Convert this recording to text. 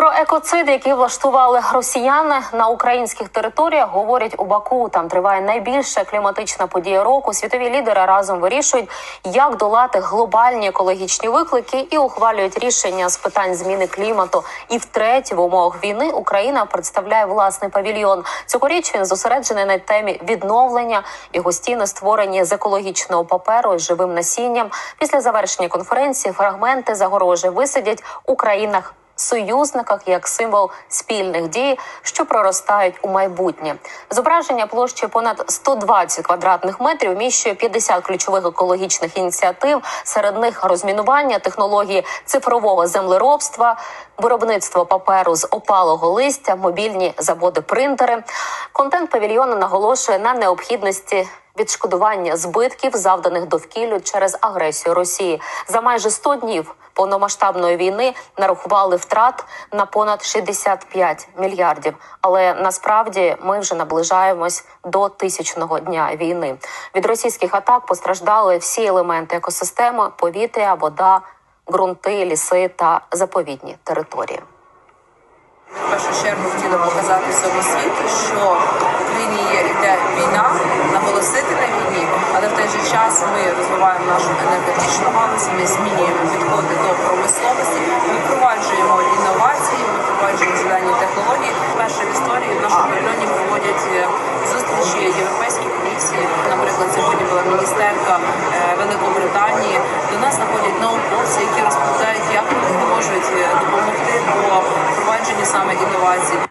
Про екоцид, який влаштували росіяни на українських територіях, говорять у Баку. Там триває найбільша кліматична подія року. Світові лідери разом вирішують, як долати глобальні екологічні виклики і ухвалюють рішення з питань зміни клімату. І втретє, в умовах війни Україна представляє власний павільйон. Цьогоріч він зосереджений на темі відновлення. Його стіни створені з екологічного паперу і живим насінням. Після завершення конференції фрагменти загорожі висадять у країнах союзниках як символ спільних дій, що проростають у майбутнє. Зображення площі понад 120 квадратних метрів вміщує 50 ключових екологічних ініціатив. Серед них розмінування, технології цифрового землеробства, виробництво паперу з опалого листя, мобільні заводи-принтери. Контент павільйону наголошує на необхідності. Відшкодування збитків, завданих довкіллю через агресію Росії, за майже 100 днів повномасштабної війни нарахували втрат на понад 65 мільярдів. Але насправді ми вже наближаємось до тисячного дня війни. Від російських атак постраждали всі елементи екосистеми: повітря, вода, ґрунти, ліси та заповідні території. В першу чергу хотіла показати всьому світу, розвиваємо нашу енергетичну галузь, ми змінюємо підходи до промисловості, ми впроваджуємо інновації, ми впроваджуємо зелені технології. Перше в історії в нашому районі проводять е, зустрічі європейської комісії. Наприклад, сьогодні була міністерка е, Великобританії. До нас знаходять науковці, які розповідають, як вони зможуть е, допомогти у впровадженні саме інновацій.